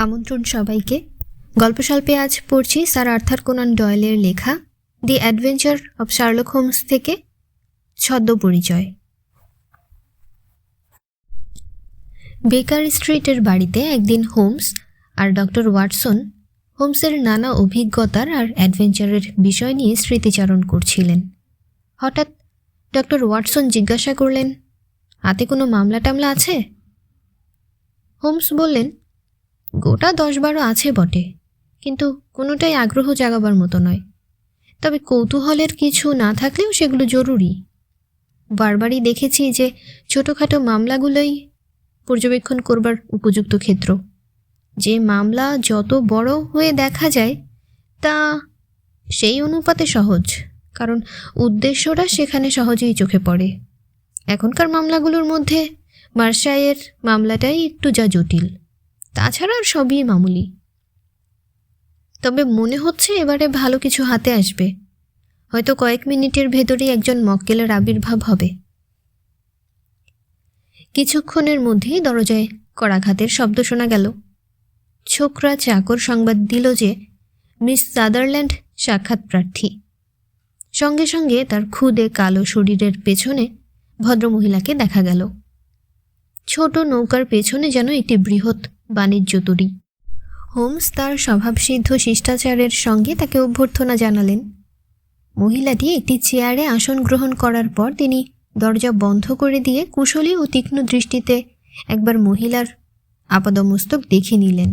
আমন্ত্রণ সবাইকে। গল্পস্বল্পে আজ পড়ছি স্যার আর্থার কোনান ডয়েলের লেখা, the adventure of Sherlock Holmes থেকে ছদ্ম পরিচয়। বেকার স্ট্রিটের বাড়িতে একদিন হোমস আর ডক্টর ওয়াটসন হোমসের নানা অভিজ্ঞতার আর অ্যাডভেঞ্চারের বিষয় নিয়ে স্মৃতিচারণ করছিলেন। হঠাৎ ডক্টর ওয়াটসন জিজ্ঞাসা করলেন, হাতে কোনো মামলা টামলা আছে? হোমস বললেন গোটা দশ বারো আছে বটে, কিন্তু কোনোটাই আগ্রহ জাগাবার মতো নয়। তবে কৌতূহলের কিছু না থাকলেও সেগুলো জরুরি। বারবারই দেখেছি যে ছোটোখাটো মামলাগুলোই পর্যবেক্ষণ করবার উপযুক্ত ক্ষেত্র। যে মামলা যত বড় হয়ে দেখা যায়, তা সেই অনুপাতে সহজ, কারণ উদ্দেশ্যটা সেখানে সহজেই চোখে পড়ে। এখনকার মামলাগুলোর মধ্যে মার্শাইয়ের মামলাটাই একটু যা জটিল। তাছাড়া আর সবই মামুলি। তবে মনে হচ্ছে এবারে ভালো কিছু হাতে আসবে। হয়তো কয়েক মিনিটের ভেতরেই একজন মক্কেলের আবির্ভাব হবে। কিছুক্ষণের মধ্যেই দরজায় করাঘাতের শব্দ শোনা গেল। ছোকরা চাকর সংবাদ দিল যে মিস সাদারল্যান্ড সাক্ষাৎ প্রার্থী সঙ্গে সঙ্গে তার খুদে কালো শরীরের পেছনে ভদ্রমহিলাকে দেখা গেল। ছোট নৌকার পেছনে যেন একটি বৃহৎ বাণিজ্য তরী। হোমস তার স্বভাবসিদ্ধ শিষ্টাচারের সঙ্গে তাকে অভ্যর্থনা জানালেন। মহিলাটি একটি চেয়ারে আসন গ্রহণ করার পর তিনি দরজা বন্ধ করে দিয়ে কুশলী ও তীক্ষ্ণ দৃষ্টিতে একবার মহিলার আপাদমস্তক দেখে নিলেন।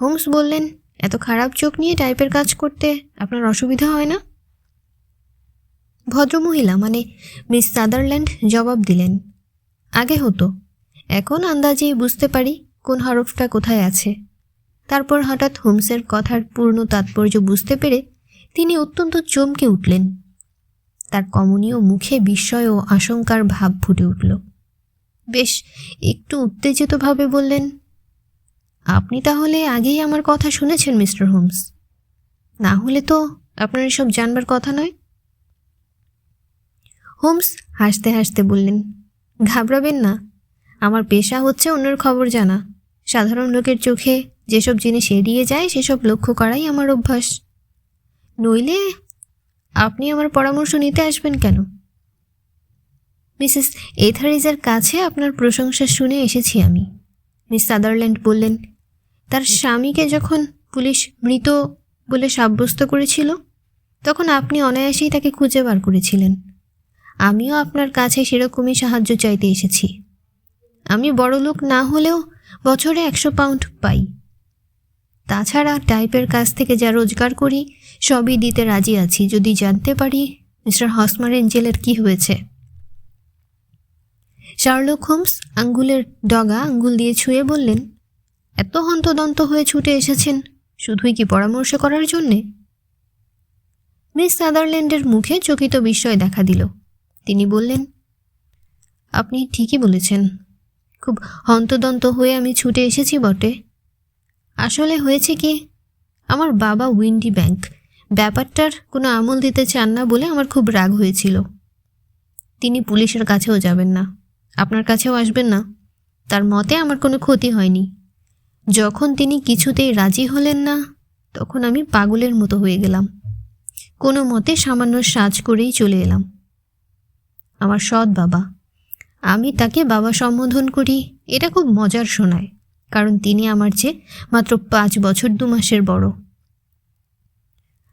হোমস বললেন, এত খারাপ চোখ নিয়ে টাইপের কাজ করতে আপনার অসুবিধা হয় না? ভদ্রমহিলা মানে মিস সাদারল্যান্ড জবাব দিলেন, আগে হতো। এখন আন্দাজেই বুঝতে পারি কোন হরফটা কোথায় আছে? তারপর হঠাৎ হোমসের কথার পূর্ণ তাৎপর্য বুঝতে পেরে তিনি অত্যন্ত চমকে উঠলেন। তার কমনীয় মুখে বিস্ময় ও আশঙ্কার ভাব ফুটে উঠল। বেশ, একটু উত্তেজিতভাবে বললেন, আপনি তাহলে আগেই আমার কথা শুনেছেন, মিস্টার হোমস। না হলে তো আপনার এসব জানবার কথা নয়? হোমস হাসতে হাসতে বললেন, ঘাবড়াবেন না। আমার পেশা হচ্ছে অন্যের খবর জানা। সাধারণ লোকের চোখে যেসব জিনিস এড়িয়ে যায়, সেসব লক্ষ্য করাই আমার অভ্যাস। নইলে আপনি আমার পরামর্শ নিতে আসবেন কেন? মিসেস এথারিজের কাছে আপনার প্রশংসা শুনে এসেছি আমি। মিস সাদারল্যান্ড বললেন, তার স্বামীকে যখন পুলিশ মৃত বলে সাব্যস্ত করেছিল, তখন আপনি অনায়াসেই তাকে খুঁজে বার করেছিলেন। আমিও আপনার কাছে সেরকমই সাহায্য চাইতে এসেছি। আমি বড়লোক না হলেও বছরে একশো পাউন্ড পাই। তাছাড়া টাইপের কাছ থেকে যা রোজগার করি, সবই দিতে রাজি আছি। যদি জানতে পারি, মিস্টার হসমার এঞ্জেলের কি হয়েছে? শার্লক হোমস আঙ্গুলের ডগা আঙ্গুল দিয়ে ছুঁয়ে বললেন, এত হন্তদন্ত হয়ে ছুটে এসেছেন। শুধুই কি পরামর্শ করার জন্যে? মিস সাদারল্যান্ডের মুখে চকিত বিস্ময় দেখা দিল। তিনি বললেন, আপনি ঠিকই বলেছেন। খুব হন্তদন্ত হয়ে আমি ছুটে এসেছি বটে। আসলে হয়েছে কি, আমার বাবা উইন্ডি ব্যাংক। ব্যাপারটার কোনো আমল দিতে চান না বলে আমার খুব রাগ হয়েছিল। তিনি পুলিশের কাছেও যাবেন না। আপনার কাছেও আসবেন না। তার মতে আমার কোনো ক্ষতি হয়নি। যখন তিনি কিছুতেই রাজি হলেন না, তখন আমি পাগলের মতো হয়ে গেলাম। কোনো মতে সামান্য সাজ করেই চলে এলাম। আমার সৎ বাবা। আমি তাকে বাবা সম্বোধন করি। এটা খুব মজার শোনায়, কারণ তিনি আমার চেয়ে মাত্র পাঁচ বছর দু মাসের বড়।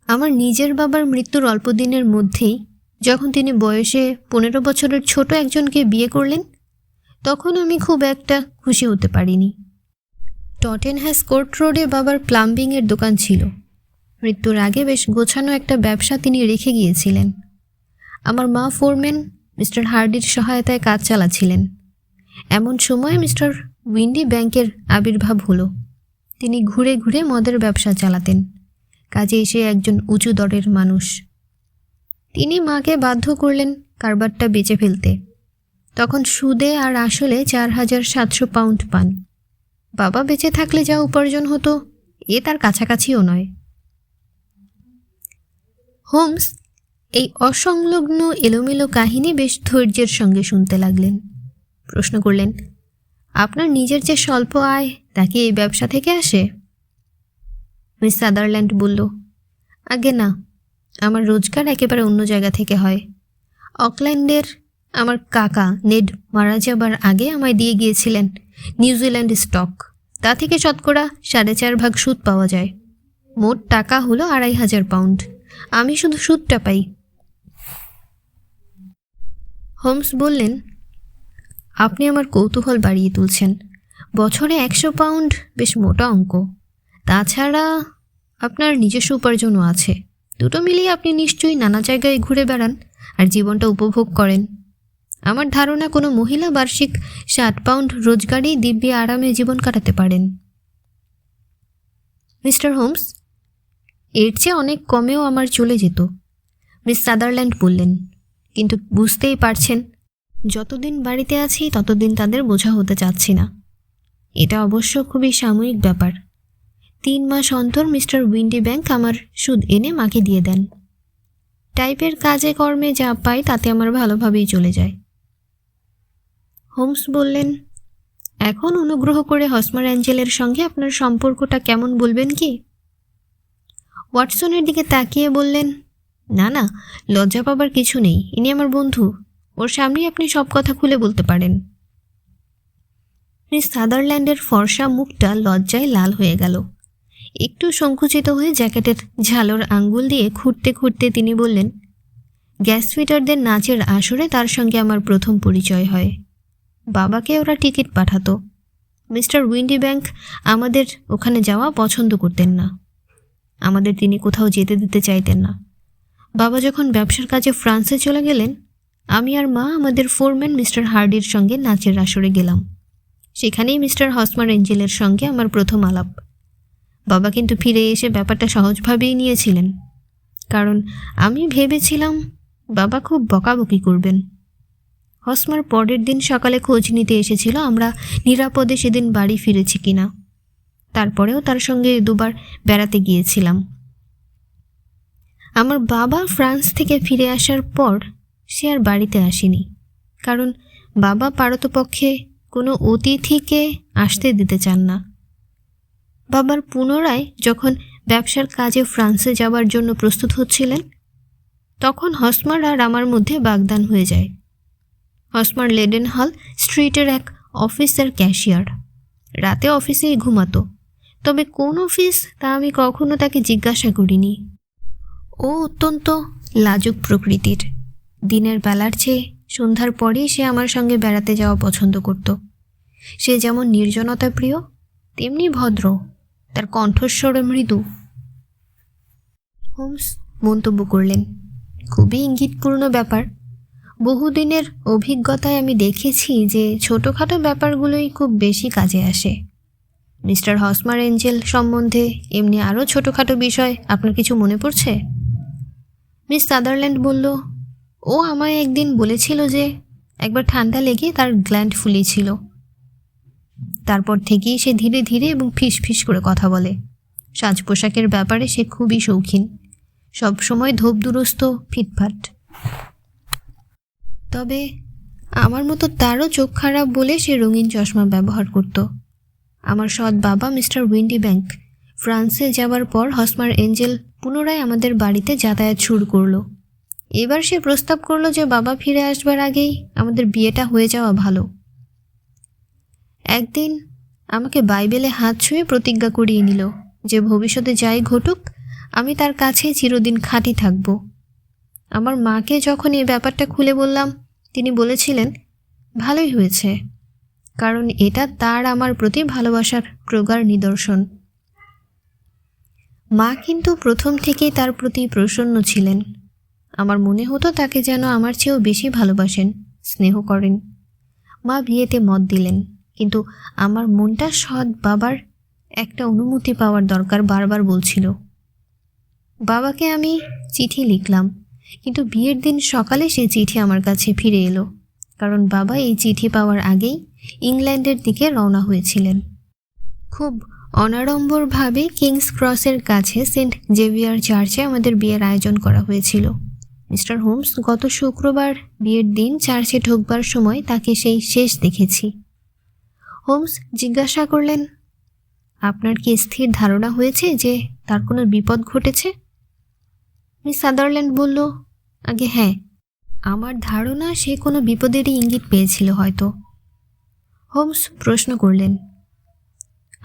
আমার নিজের বাবার মৃত্যুর অল্প দিনের মধ্যেই যখন তিনি বয়সে পনেরো বছরের ছোট একজনকে বিয়ে করলেন, তখন আমি খুব একটা খুশি হতে পারিনি। টটেনহ্যাস কোর্ট রোডে বাবার প্লাম্বিংয়ের দোকান ছিল। মৃত্যুর আগে বেশ গোছানো একটা ব্যবসা তিনি রেখে গিয়েছিলেন। আমার মা ফোরম্যান মিস্টার হার্ডির সহায়তায় কাজ চালাচ্ছিলেন। এমন সময় মিস্টার উইন্ডি ব্যাংকের আবির্ভাব হলো। তিনি ঘুরে ঘুরে মদের ব্যবসা চালাতেন। কাজে এসে একজন উঁচু দরের মানুষ। তিনি মাকে বাধ্য করলেন কারবারটা বেচে ফেলতে। তখন সুদে আর আসলে চার হাজার সাতশো পাউন্ড পান। বাবা বেঁচে থাকলে যা উপার্জন হতো, এ তার কাছাকাছিও নয়। হোমস এই অসংলগ্ন এলোমেলো কাহিনী বেশ ধৈর্যের সঙ্গে শুনতে লাগলেন। প্রশ্ন করলেন, আপনার নিজের যে স্বল্প আয়, তা কি এই ব্যবসা থেকে আসে? মিস সাদারল্যান্ড বলল, আগে না, আমার রোজগার একেবারে অন্য জায়গা থেকে হয়। অকল্যান্ডের আমার কাকা নেড মারা যাবার আগে আমায় দিয়ে গিয়েছিলেন নিউজিল্যান্ড স্টক। তা থেকে শতকরা সাড়ে চার ভাগ সুদ পাওয়া যায়। মোট টাকা হলো আড়াই হাজার পাউন্ড। আমি শুধু সুদটা পাই। হোমস বললেন, আপনি আমার কৌতূহল বাড়িয়ে তুলছেন। বছরে একশো পাউন্ড বেশ মোটা অঙ্ক। তাছাড়া আপনার নিজস্ব উপার্জনও আছে। দুটো মিলিয়ে আপনি নিশ্চয়ই নানা জায়গায় ঘুরে বেড়ান আর জীবনটা উপভোগ করেন। আমার ধারণা, কোনো মহিলা বার্ষিক ষাট পাউন্ড রোজগারেই দিব্যি আরামে জীবন কাটাতে পারেন। মিস্টার হোমস, এর চেয়ে অনেক কমেও আমার চলে যেত। মিস সাদারল্যান্ড বললেন কিন্তু বুঝতেই পারছেন, যতদিন বাড়িতে আছি ততদিন তাদের বোঝা হতে চাচ্ছি না। এটা অবশ্য খুবই সাময়িক ব্যাপার। তিন মাস অন্তর মিস্টার উইন্ডি ব্যাংক আমার সুদ এনে মাকে দিয়ে দেন। টাইপের কাজে কর্মে যা পাই তাতে আমার ভালোভাবেই চলে যায়। হোমস বললেন, এখন অনুগ্রহ করে হসমার অ্যাঞ্জেলের সঙ্গে আপনার সম্পর্কটা কেমন বলবেন কি? ওয়াটসনের দিকে তাকিয়ে বললেন না না, লজ্জা পাবার কিছু নেই। ইনি আমার বন্ধু। ওর সামনেই আপনি সব কথা খুলে বলতে পারেন। মিস সাদারল্যান্ডের ফর্সা মুখটা লজ্জায় লাল হয়ে গেল। একটু সংকুচিত হয়ে জ্যাকেটের ঝালর আঙ্গুল দিয়ে খুঁড়তে খুঁড়তে তিনি বললেন, গ্যাস ফিটারদের নাচের আসরে তার সঙ্গে আমার প্রথম পরিচয় হয়। বাবাকে ওরা টিকিট পাঠাতো। মিস্টার উইন্ডি ব্যাংক আমাদের ওখানে যাওয়া পছন্দ করতেন না। আমাদের তিনি কোথাও যেতে দিতে চাইতেন না। বাবা যখন ব্যবসার কাজে ফ্রান্সে চলে গেলেন, আমি আর মা আমাদের ফোরম্যান মিস্টার হার্ডির সঙ্গে নাচের আসরে গেলাম। সেখানেই মিস্টার হসমার এঞ্জেলের সঙ্গে আমার প্রথম আলাপ। বাবা কিন্তু ফিরে এসে ব্যাপারটা সহজভাবেই নিয়েছিলেন। কারণ আমি ভেবেছিলাম, বাবা খুব বকাবকি করবেন। হসমার পরের দিন সকালে খোঁজ নিতে এসেছিল আমরা নিরাপদে সেদিন বাড়ি ফিরেছি কিনা। তারপরেও তার সঙ্গে দুবার বেড়াতে গিয়েছিলাম। আমার বাবা ফ্রান্স থেকে ফিরে আসার পর সে আর বাড়িতে আসেনি। কারণ বাবা পারতপক্ষে কোনো অতিথিকে আসতে দিতে চান না। বাবার পুনরায় যখন ব্যবসার কাজে ফ্রান্সে যাওয়ার জন্য প্রস্তুত হচ্ছিলেন, তখন হসমার আর আমার মধ্যে বাগদান হয়ে যায়। হসমার লেডেন হল স্ট্রিটের এক অফিসের ক্যাশিয়ার। রাতে অফিসেই ঘুমাতো। তবে কোন অফিস তা আমি কখনো তাকে জিজ্ঞাসা করিনি। ও অত্যন্ত লাজুক প্রকৃতির। দিনের বেলার চেয়ে সন্ধ্যার পরেই সে আমার সঙ্গে বেড়াতে যাওয়া পছন্দ করত। সে যেমন নির্জনতা প্রিয়, তেমনি ভদ্র। তার কণ্ঠস্বর মৃদু। হোমস মন্তব্য করলেন, খুবই ইঙ্গিতপূর্ণ ব্যাপার। বহুদিনের অভিজ্ঞতায় আমি দেখেছি যে ছোটোখাটো ব্যাপারগুলোই খুব বেশি কাজে আসে। মিস্টার হসমার এঞ্জেল সম্বন্ধে এমনি আরও ছোটোখাটো বিষয় আপনার কিছু মনে পড়ছে? মিস সাদারল্যান্ড বলল, ও আমায় একদিন বলেছিল যে একবার ঠান্ডা লেগে তার গ্ল্যান্ড ফুলিয়েছিল তারপর থেকেই সে ধীরে ধীরে এবং ফিস ফিস করে কথা বলে। সাজ পোশাকের ব্যাপারে সে খুবই শৌখিন। সবসময় ধূপ দুরস্ত, ফিটফাট। তবে আমার মতো তারও চোখ খারাপ বলে সে রঙিন চশমা ব্যবহার করত। আমার সৎ বাবা মিস্টার উইন্ডি ব্যাংক ফ্রান্সে যাবার পর হসমার এঞ্জেল পুনরায় আমাদের বাড়িতে যাতায়াত শুরু করল। এবার সে প্রস্তাব করল যে বাবা ফিরে আসবার আগেই আমাদের বিয়েটা হয়ে যাওয়া ভালো। একদিন আমাকে বাইবেলে হাত ছুঁয়ে প্রতিজ্ঞা করিয়ে নিল যে ভবিষ্যতে যাই ঘটুক, আমি তার কাছে চিরদিন খাঁটি থাকব। আমার মাকে যখন এই ব্যাপারটা খুলে বললাম, তিনি বলেছিলেন, ভালোই হয়েছে, কারণ এটা তার আমার প্রতি ভালোবাসার প্রগাঢ় নিদর্শন। মা কিন্তু প্রথম থেকেই তার প্রতি প্রসন্ন ছিলেন। আমার মনে হতো তাকে যেন আমার চেয়েও বেশি ভালোবাসেন, স্নেহ করেন। মা বিয়েতে মত দিলেন, কিন্তু আমার মনটা সৎ বাবার একটা অনুমতি পাওয়ার দরকার বারবার বলছিল। বাবাকে আমি চিঠি লিখলাম, কিন্তু বিয়ের দিন সকালে সে চিঠি আমার কাছে ফিরে এলো, কারণ বাবা এই চিঠি পাওয়ার আগেই ইংল্যান্ডের দিকে রওনা হয়েছিলেন। খুব অনাড়ম্বরভাবে কিংস ক্রসের কাছে সেন্ট জেভিয়ার চার্চে আমাদের বিয়ের আয়োজন করা হয়েছিল। মিস্টার হোমস, গত শুক্রবার বিয়ের দিন চার্চে ঢুকবার সময় তাকে সেই শেষ দেখেছি। হোমস, জিজ্ঞাসা করলেন, আপনার কি স্থির ধারণা হয়েছে যে তার কোনো বিপদ ঘটেছে? মিস সাদারল্যান্ড বলল, আগে হ্যাঁ আমার ধারণা সে কোনো বিপদেরই ইঙ্গিত পেয়েছিল হয়তো। হোমস প্রশ্ন করলেন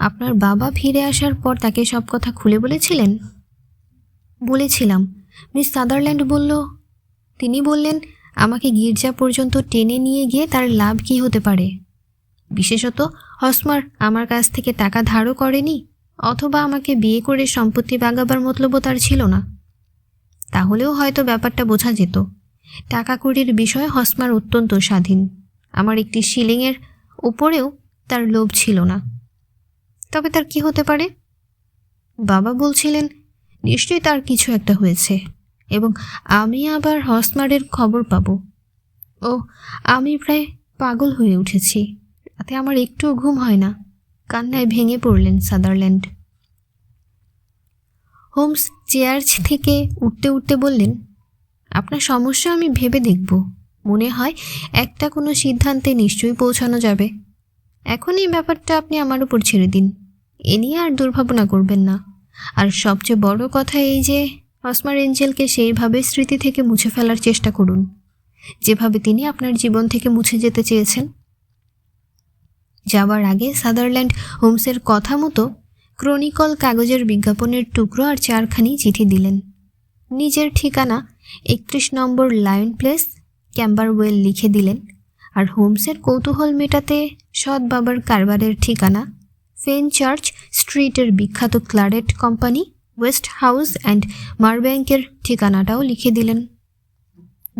আপনার বাবা ফিরে আসার পর তাকে সব কথা খুলে বলেছিলেন? বলেছিলাম। মিস সাদারল্যান্ড বলল, তিনি বললেন, আমাকে গির্জা পর্যন্ত টেনে নিয়ে গিয়ে তার লাভ কী হতে পারে? বিশেষত হসমার আমার কাছ থেকে টাকা ধারও করেনি, অথবা আমাকে বিয়ে করে সম্পত্তি বাগাবার মতলবও তার ছিল না। তাহলেও হয়তো ব্যাপারটা বোঝা যেত। টাকা কড়ির বিষয়ে হসমার অত্যন্ত স্বাধীন। আমার একটি শিলিংয়ের উপরেও তার লোভ ছিল না। তবে তার কি হতে পারে? বাবা বলছিলেন, নিশ্চয়ই তার কিছু একটা হয়েছে এবং আমি আবার হসমারের খবর পাব। ও আমি প্রায় পাগল হয়ে উঠেছি। রাতে আমার একটুও ঘুম হয় না। কান্নায় ভেঙে পড়লেন সাদারল্যান্ড। হোমস চেয়ার থেকে উঠতে উঠতে বললেন, আপনার সমস্যা আমি ভেবে দেখব। মনে হয় একটা কোনো সিদ্ধান্তে নিশ্চয়ই পৌঁছানো যাবে। এখন এই ব্যাপারটা আপনি আমার উপর ছেড়ে দিন। এ নিয়ে আর দুর্ভাবনা করবেন না। আর সবচেয়ে বড় কথা এই যে, অসমার এঞ্জেলকে সেইভাবে স্মৃতি থেকে মুছে ফেলার চেষ্টা করুন। যেভাবে তিনি আপনার জীবন থেকে মুছে যেতে চেয়েছেন। যাওয়ার আগে সাদারল্যান্ড হোমসের কথা মতো ক্রনিকল কাগজের বিজ্ঞাপনের টুকরো আর চারখানি চিঠি দিলেন। নিজের ঠিকানা একত্রিশ নম্বর লায়ন প্লেস, ক্যাম্বারওয়েল লিখে দিলেন। আর হোমসের কৌতূহল মেটাতে সৎ বাবার কারবারের ঠিকানা ফেন চার্চ স্ট্রিটের বিখ্যাত claret company West house and মারব্যাঙ্কের ঠিকানাটাও লিখে দিলেন।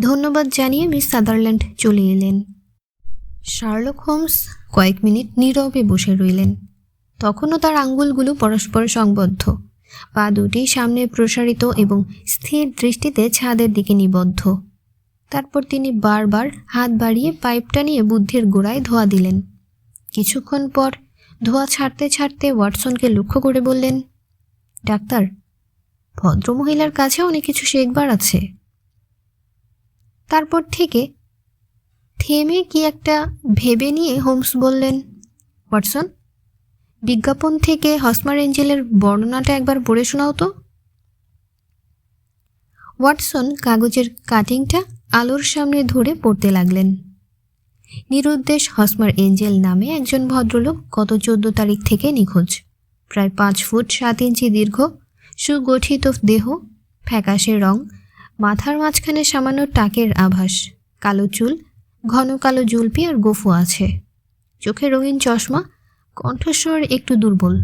ধন্যবাদ জানিয়ে মিস সাদারল্যান্ড চলে এলেন। শার্লক হোমস কয়েক মিনিট নীরবে বসে রইলেন। তখনও তার আঙ্গুলগুলো পরস্পর সংবদ্ধ। পা দুটি সামনে প্রসারিত এবং স্থির দৃষ্টিতে ছাদের দিকে নিবদ্ধ। তারপর তিনি বারবার হাত বাড়িয়ে পাইপটা নিয়ে বুদ্ধির গোড়ায় ধোয়া দিলেন। কিছুক্ষণ পর ধোয়া ছাড়তে ছাড়তে ওয়াটসনকে লক্ষ্য করে বললেন, ডাক্তার, ভদ্রমহিলার কাছে অনেক কিছু শেখবার আছে। তারপর থেকে থেমে কি একটা ভেবে নিয়ে হোমস বললেন, ওয়াটসন, বিজ্ঞাপন থেকে হসমার এঞ্জেলের বর্ণনাটা একবার পড়ে শোনাও তো। ওয়াটসন কাগজের কাটিংটা আলোর সামনে ধরে পড়তে লাগলেন। নিরুদ্দেশ হসমার এঞ্জেল নামে একজন ভদ্রলোক গত চোদ্দ তারিখ থেকে নিখোঁজ। প্রায় পাঁচ ফুট সাত ইঞ্চি দীর্ঘ, সুগঠিত দেহ, ফ্যাকাশে রং, মাথার মাঝখানে সামান্য টাকের আভাস, কালো চুল, ঘন কালো জুলপি আর গোফু আছে। চোখে রঙিন চশমা, কণ্ঠস্বর একটু দুর্বল।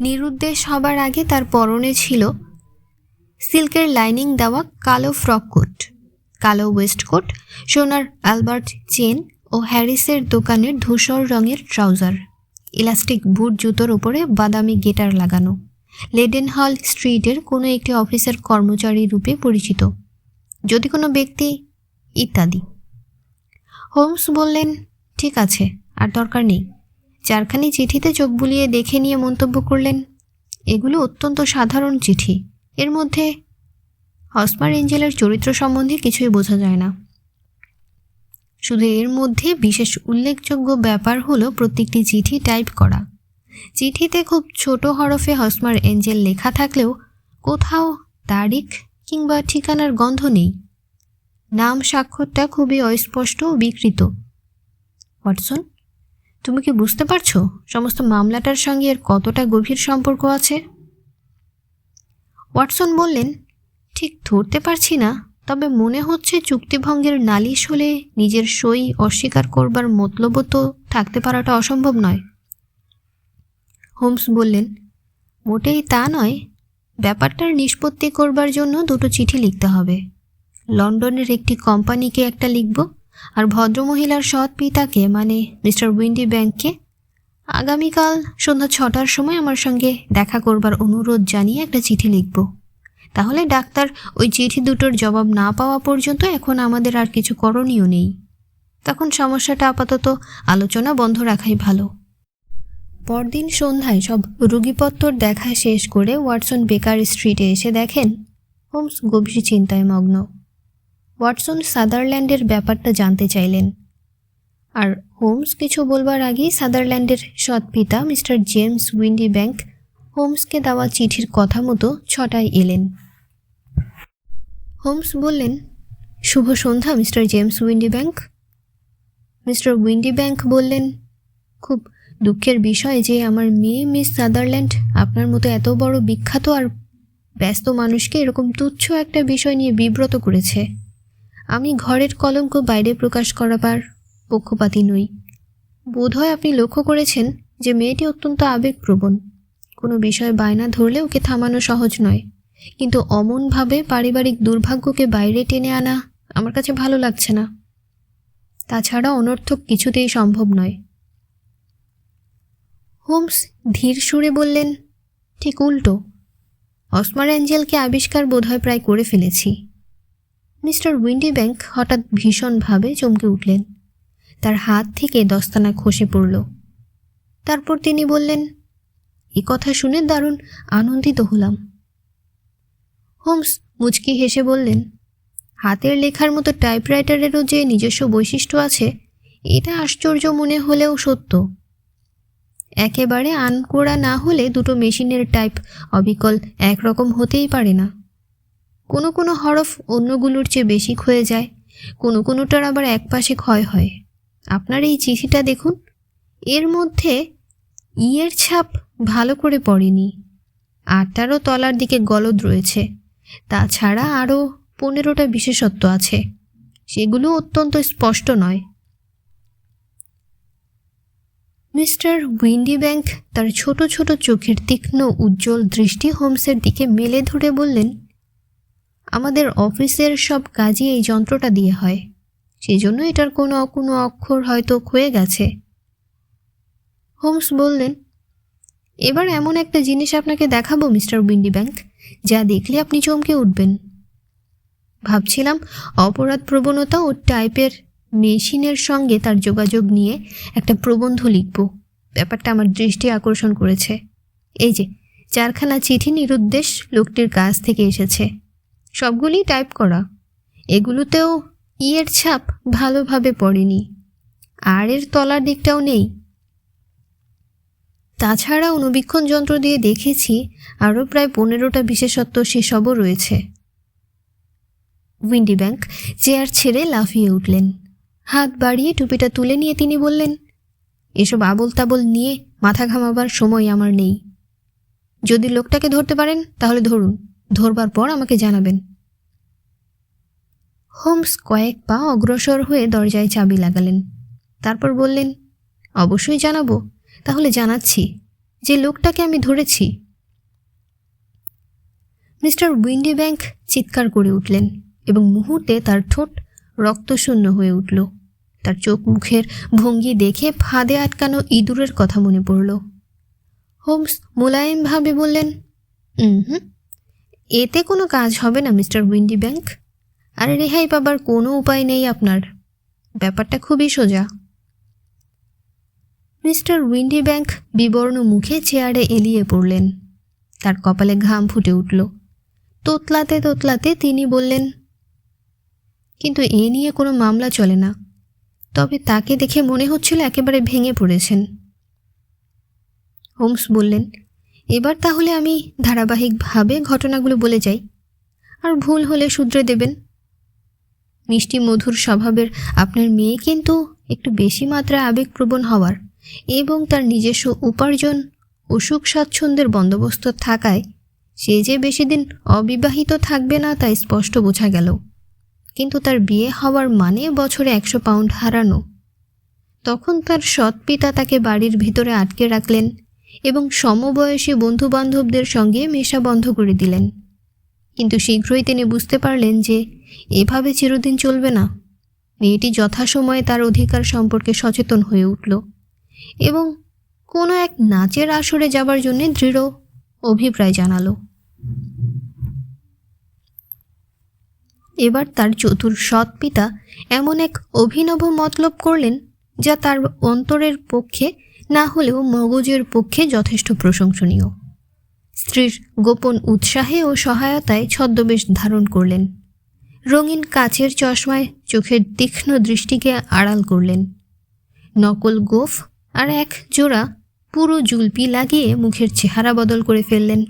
নিরুদ্দেশ হবার আগে তার পরনে ছিল সিল্কের লাইনিং দেওয়া কালো ফ্রক কোট। কালো ওয়েস্টকোট সোনার অ্যালবার্ট চেন ও হ্যারিসের দোকানের ধূসর রঙের ট্রাউজার ইলাস্টিক বুট জুতোর উপরে বাদামি গেটার লাগানো। লেডেন হল স্ট্রিটের কোনো একটি অফিসের কর্মচারী রূপে পরিচিত। যদি কোনো ব্যক্তি ইত্যাদি। হোমস বললেন, ঠিক আছে, আর দরকার নেই। চারখানি চিঠিতে চোখ বুলিয়ে দেখে নিয়ে মন্তব্য করলেন, এগুলো অত্যন্ত সাধারণ চিঠি। এর মধ্যে হসমার এঞ্জেলের চরিত্র সম্বন্ধে কিছুই বোঝা যায় না। শুধু এর মধ্যে বিশেষ উল্লেখযোগ্য ব্যাপার হলো প্রত্যেকটি চিঠি টাইপ করা। চিঠিতে খুব ছোট হরফে হসমার এঞ্জেল লেখা থাকলেও কোথাও তারিখ কিংবা ঠিকানার গন্ধ নেই। নাম স্বাক্ষরটা খুবই অস্পষ্ট ও বিকৃত। ওয়াটসন, তুমি কি বুঝতে পারছ সমস্ত মামলাটার সঙ্গে এর কতটা গভীর সম্পর্ক আছে? ওয়াটসন বললেন ঠিক ধরতে পারছি না, তবে মনে হচ্ছে চুক্তিভঙ্গের নালিশ হলে নিজের সই অস্বীকার করবার মতলব তো থাকতে পারাটা অসম্ভব নয়। হোমস বললেন, মোটেই তা নয়। ব্যাপারটার নিষ্পত্তি করবার জন্য দুটো চিঠি লিখতে হবে। লন্ডনের একটি কোম্পানিকে একটা লিখব আর ভদ্রমহিলার সৎ পিতাকে মানে মিস্টার উইন্ডি ব্যাংককে, আগামীকাল সন্ধ্যা ছটার সময় আমার সঙ্গে দেখা করবার অনুরোধ জানিয়ে একটা চিঠি লিখব। তাহলে ডাক্তার ওই চিঠি দুটোর জবাব না পাওয়া পর্যন্ত এখন আমাদের আর কিছু করণীয় নেই। তখন সমস্যাটা আপাতত আলোচনা বন্ধ রাখাই ভালো। পরদিন সন্ধ্যায় সব রুগীপত্তর দেখা শেষ করে ওয়াটসন বেকার স্ট্রিটে এসে দেখেন হোমস গভীর চিন্তায় মগ্ন। ওয়াটসন সাদারল্যান্ডের ব্যাপারটা জানতে চাইলেন। আর হোমস কিছু বলবার আগেই সাদারল্যান্ডের সৎ পিতা মিস্টার জেমস উইন্ডি ব্যাংক হোমসকে দেওয়া চিঠির কথা মতো ছটায় এলেন। হোমস বললেন, শুভ সন্ধ্যা, mister James Windy bank. Mister Windibank বললেন, খুব দুঃখের বিষয় যে আমার মেয়ে মিস সাদারল্যান্ড আপনার মতো এত বড় বিখ্যাত আর ব্যস্ত মানুষকে এরকম তুচ্ছ একটা বিষয় নিয়ে বিব্রত করেছে। আমি ঘরের কলঙ্ক বাইরে প্রকাশ করাবার পক্ষপাতী নই। বোধহয় আপনি লক্ষ্য করেছেন যে মেয়েটি অত্যন্ত আবেগপ্রবণ। কোনো বিষয়ে বায়না ধরলে ওকে থামানো সহজ নয়। কিন্তু অমনভাবে পারিবারিক দুর্ভাগ্যকে বাইরে টেনে আনা আমার কাছে ভালো লাগছে না। তাছাড়া অনর্থক কিছুতেই সম্ভব নয়। হোমস ধীর সুরে বললেন, ঠিক উল্টো। অসমার অ্যাঞ্জেলকে আবিষ্কার বোধহয় প্রায় করে ফেলেছি। মিস্টার উইন্ডি ব্যাংক হঠাৎ ভীষণভাবে চমকে উঠলেন। তার হাত থেকে দস্তানা খসে পড়ল। তারপর তিনি বললেন, এ কথা শুনে দারুণ আনন্দিত হলাম। হোমস মুচকি হেসে বললেন, হাতের লেখার মতো টাইপরাইটারেরও যে নিজস্ব বৈশিষ্ট্য আছে, এটা আশ্চর্য মনে হলেও সত্য। একেবারে আনকোড়া না হলে দুটো মেশিনের টাইপ অবিকল একরকম হতেই পারে না। কোনো কোনো হরফ অন্যগুলোর চেয়ে বেশি ক্ষয়ে যায়, কোনো কোনোটার আবার একপাশে ক্ষয় হয়। আপনার এই চিঠিটা দেখুন। এর মধ্যে ইয়ের ছাপ ভালো করে পড়েনি। আটটারও তলার দিকে গলদ রয়েছে। তাছাড়া আরও পনেরোটা বিশেষত্ব আছে। সেগুলো অত্যন্ত স্পষ্ট নয়। মিস্টার উইন্ডি ব্যাংক তার ছোট ছোট চোখের তীক্ষ্ণ, উজ্জ্বল দৃষ্টি হোমসের দিকে মেলে ধরে বললেন, আমাদের অফিসের সব কাজই এই যন্ত্রটা দিয়ে হয়। সেই জন্য এটার কোনো কোনো অক্ষর হয়তো ক্ষয়ে গেছে। হোমস বললেন, এবার এমন একটা জিনিস আপনাকে দেখাবো, মিস্টার উইন্ডি ব্যাংক। যা দেখলে আপনি চমকে উঠবেন। ভাবছিলাম অপরাধ প্রবণতা ও টাইপের মেশিনের সঙ্গে তার যোগাযোগ নিয়ে একটা প্রবন্ধ লিখব। ব্যাপারটা আমার দৃষ্টি আকর্ষণ করেছে। এই যে, চারখানা চিঠি নিরুদ্দেশ লোকটির কাছ থেকে এসেছে। সবগুলি টাইপ করা। এগুলোতেও ইয়ের ছাপ ভালোভাবে পড়েনি। আর এর তলার দিকটাও নেই। তাছাড়া অনুবীক্ষণ যন্ত্র দিয়ে দেখেছি, আরও প্রায় পনেরোটা বিশেষত্ব সেসবও রয়েছে। উইন্ডি ব্যাংক চেয়ার ছেড়ে লাফিয়ে উঠলেন। হাত বাড়িয়ে টুপিটা তুলে নিয়ে তিনি বললেন, এসব আবল তাবল নিয়ে মাথা ঘামাবার সময় আমার নেই। যদি লোকটাকে ধরতে পারেন, তাহলে ধরুন, ধরবার পর আমাকে জানাবেন। হোমস কয়েক পা অগ্রসর হয়ে দরজায় চাবি লাগালেন। তারপর বললেন, অবশ্যই জানাব। তাহলে জানাচ্ছি যে লোকটাকে আমি ধরেছি। মিস্টার উইন্ডি ব্যাংক চিৎকার করে উঠলেন এবং মুহূর্তে তার ঠোঁট রক্তশূন্য হয়ে উঠল। তার চোখ মুখের ভঙ্গি দেখে ফাঁদে আটকানো ইঁদুরের কথা মনে পড়ল। হোমস মোলায়েমভাবে বললেন হুম, এতে কোনো কাজ হবে না, মিস্টার উইন্ডি ব্যাংক আর রেহাই পাবার কোনো উপায় নেই আপনার। ব্যাপারটা খুবই সোজা। মিস্টার উইন্ডি ব্যাংক বিবর্ণ মুখে চেয়ারে এলিয়ে পড়লেন। তার কপালে ঘাম ফুটে উঠল। তোতলাতে তোতলাতে তিনি বললেন, কিন্তু এ নিয়ে কোনো মামলা চলে না। তবে তাকে দেখে মনে হচ্ছিল একেবারে ভেঙে পড়েছেন। হোমস বললেন, এবার তাহলে আমি ধারাবাহিকভাবে ঘটনাগুলো বলে যাই। আর ভুল হলে শুধরে দেবেন। মিষ্টি মধুর স্বভাবের আপনার মেয়ে কিন্তু একটু বেশি মাত্রায় আবেগপ্রবণ হওয়ার। এবং তার নিজস্ব উপার্জন ও সুখ স্বাচ্ছন্দ্যের বন্দোবস্ত থাকায় সে যে বেশি দিন অবিবাহিত থাকবে না তাই স্পষ্ট বোঝা গেল। কিন্তু তার বিয়ে হওয়ার মানে বছরে একশো পাউন্ড হারানো। তখন তার সৎ পিতা তাকে বাড়ির ভিতরে আটকে রাখলেন এবং সমবয়সী বন্ধুবান্ধবদের সঙ্গে মেশা বন্ধ করে দিলেন। কিন্তু শীঘ্রই তিনি বুঝতে পারলেন যে এভাবে চিরদিন চলবে না। মেয়েটি যথাসময়ে তার অধিকার সম্পর্কে সচেতন হয়ে উঠল। এবং কোনো এক নাচের আসরে যাবার জন্য দৃঢ় অভিপ্রায় জানালো। এবার তার চতুর সৎ পিতা এমন এক অভিনব মতলব করলেন, যা তার অন্তরের পক্ষে না হলেও মগজের পক্ষে যথেষ্ট প্রশংসনীয়। স্ত্রীর গোপন উৎসাহে ও সহায়তায় ছদ্মবেশ ধারণ করলেন। রঙিন কাচের চশমায় চোখের তীক্ষ্ণ দৃষ্টিকে আড়াল করলেন। নকল গোফ আর এক জোড়া পুরো জুলপি লাগিয়ে মুখের চেহারা বদল করে ফেললেন।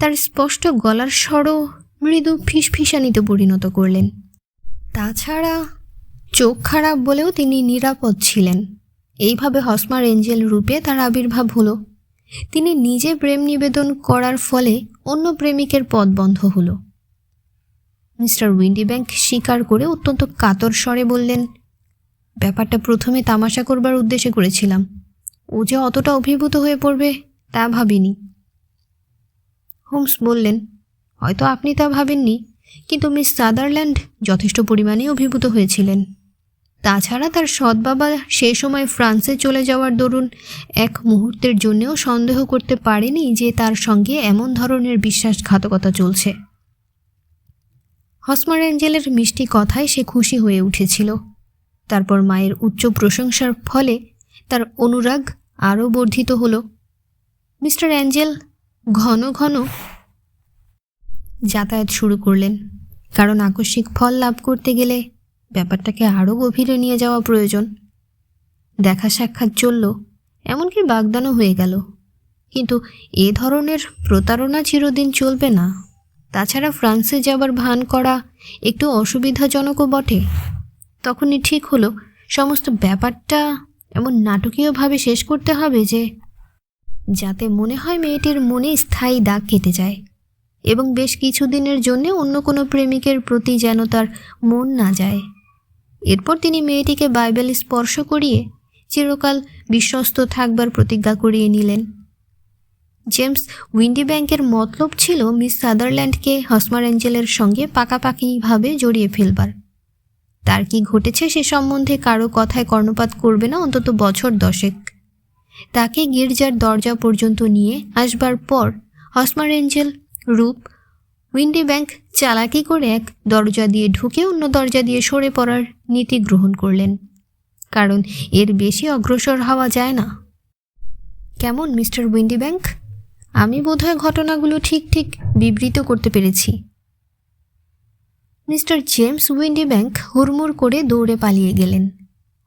তার স্পষ্ট গলার স্বরও মৃদু ফিসফিসানিতে পরিণত করলেন। তাছাড়া চোখ খারাপ বলেও তিনি নিরাপদ ছিলেন। এইভাবে হসমার এঞ্জেল রূপে তার আবির্ভাব হলো। তিনি নিজে প্রেম নিবেদন করার ফলে অন্য প্রেমিকের পথ বন্ধ হলো। মিস্টার উইন্ডি ব্যাংক স্বীকার করে অত্যন্ত কাতর স্বরে বললেন ব্যাপারটা প্রথমে তামাশা করবার উদ্দেশ্যে করেছিলাম। ও যে অতটা অভিভূত হয়ে পড়বে, তা ভাবিনি। হোমস বললেন, হয়তো আপনি তা ভাবেননি, কিন্তু মিস সাদারল্যান্ড যথেষ্ট পরিমাণে অভিভূত হয়েছিলেন। তাছাড়া তার সৎ বাবা সে সময় ফ্রান্সে চলে যাওয়ার দরুন এক মুহূর্তের জন্যেও সন্দেহ করতে পারেনি যে তার সঙ্গে এমন ধরনের বিশ্বাসঘাতকতা চলছে। হসমার অ্যাঞ্জেলের মিষ্টি কথায় সে খুশি হয়ে উঠেছিল। তারপর মায়ের উচ্চ প্রশংসার ফলে তার অনুরাগ আরও বর্ধিত হলো। মিস্টার অ্যাঞ্জেল ঘন ঘন যাতায়াত শুরু করলেন। কারণ আকস্মিক ফল লাভ করতে গেলে ব্যাপারটাকে আরও গভীরে নিয়ে যাওয়া প্রয়োজন। দেখা সাক্ষাৎ চলল, এমনকি বাগদানও হয়ে গেল। কিন্তু এ ধরনের প্রতারণা চিরদিন চলবে না। তাছাড়া ফ্রান্সে যাবার ভান করা একটু অসুবিধাজনকও বটে। তখনই ঠিক হলো, সমস্ত ব্যাপারটা এমন নাটকীয়ভাবে শেষ করতে হবে যে, যাতে মনে হয় মেয়েটির মনে স্থায়ী দাগ কেটে যায় এবং বেশ কিছুদিনের জন্যে অন্য কোনো প্রেমিকের প্রতি যেন তার মন না যায়। এরপর তিনি মেয়েটিকে বাইবেল স্পর্শ করিয়ে চিরকাল বিশ্বস্ত থাকবার প্রতিজ্ঞা করিয়ে নিলেন। জেমস উইন্ডি ব্যাংকের মতলব ছিল মিস সাদারল্যান্ডকে হসমার অ্যাঞ্জেলের সঙ্গে পাকাপাকিভাবে জড়িয়ে ফেলবার। তার কি ঘটেছে সে সম্বন্ধে কারও কথায় কর্ণপাত করবে না? অন্তত বছর দশেক। তাকে গির্জার দরজা পর্যন্ত নিয়ে আসবার পর হসমার এঞ্জেল রূপ উইন্ডি ব্যাংক চালাকি করে এক দরজা দিয়ে ঢুকে অন্য দরজা দিয়ে সরে পড়ার নীতি গ্রহণ করলেন। কারণ এর বেশি অগ্রসর হওয়া যায় না। কেমন, মিস্টার উইন্ডি ব্যাংক? আমি বোধহয় ঘটনাগুলো ঠিক ঠিক বিবৃত করতে পেরেছি। মিস্টার জেমস উইন্ডি ব্যাংক হুড়মুড় করে দৌড়ে পালিয়ে গেলেন।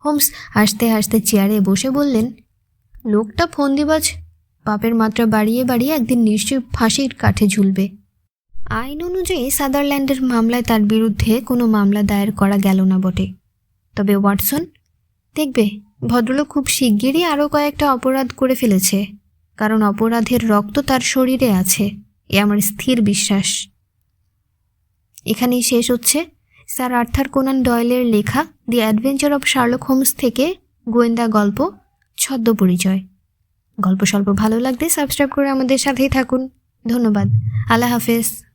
হোমস হাসতে হাসতে চেয়ারে বসে বললেন, লোকটা ফন্দিবাজ। পাপের মাত্রা বাড়িয়ে বাড়িয়ে একদিন নিশ্চয়ই ফাঁসির কাঠে ঝুলবে। আইন অনুযায়ী সাদারল্যান্ডের মামলায় তার বিরুদ্ধে কোনো মামলা দায়ের করা গেল না বটে। তবে ওয়াটসন, দেখবে, ভদ্রলোক খুব শিগগিরই আরও কয়েকটা অপরাধ করে ফেলেছে। কারণ অপরাধের রক্ত তার শরীরে আছে, এ আমার স্থির বিশ্বাস। এখানেই শেষ হচ্ছে। স্যার আর্থার কোনান ডয়েলের লেখা the adventure of Sherlock Holmes থেকে গোয়েন্দা গল্প, ছদ্ম পরিচয়। গল্প স্বল্প ভালো লাগলে সাবস্ক্রাইব করে আমাদের সাথেই থাকুন। ধন্যবাদ। আল্লাহ হাফেজ।